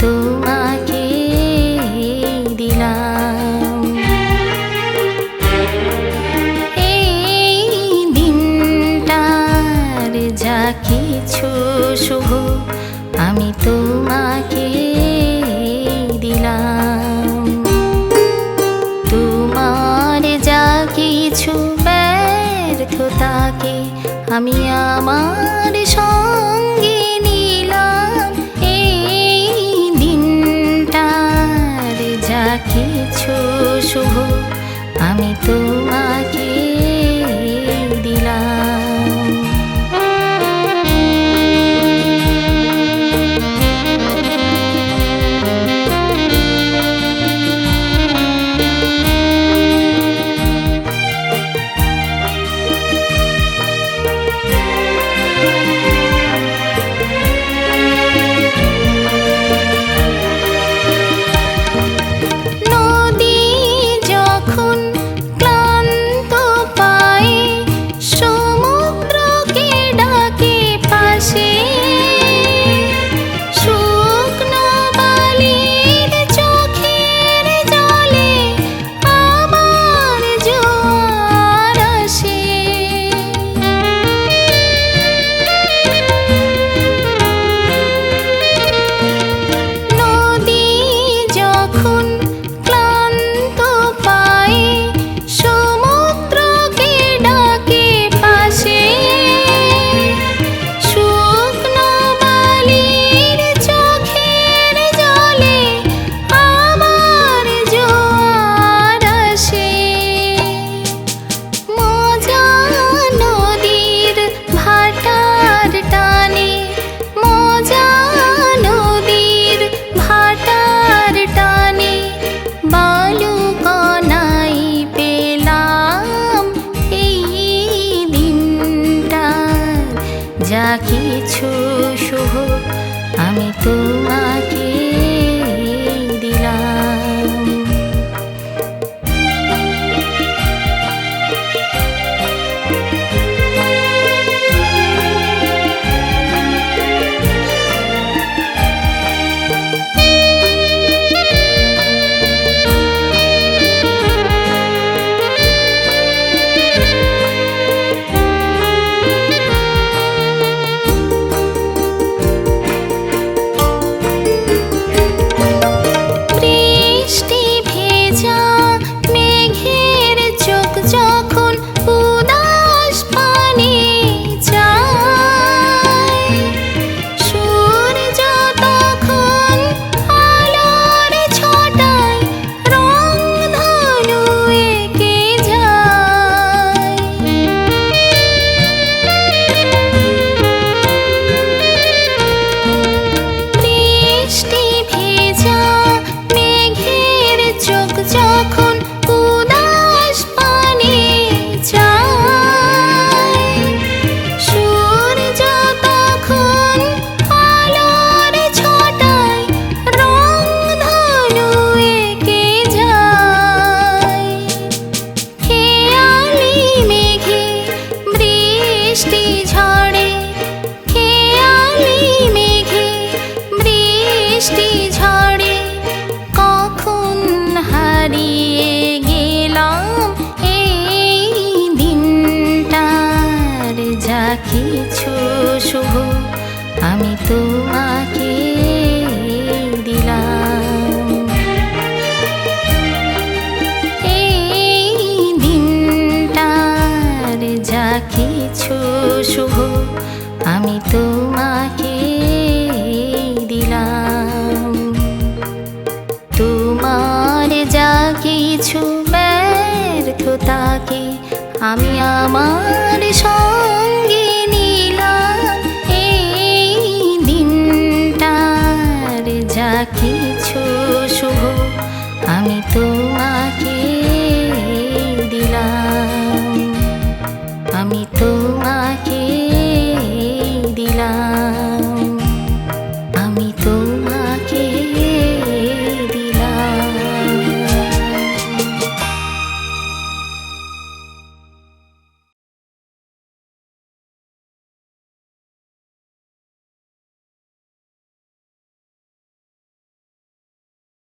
তোমাকে দিলাম। এই দিনটার যা কিছু শুভ, আমি তোমাকে দিলাম। তোমার যা কিছু ব্যর্থতাকে আমি আমার সব কিছু শুভ আমি তোমাকে দিলাম। তোমার দিয়েছ শুভ আমি তোমাকে দিলাম। এই দিনটার যা কিছু শুভ, আমি তোমাকে দিলাম। তোমার যা কিছু ব্যর্থতাকে আমি আমার সব কিছু শুভ আমি তোমাকে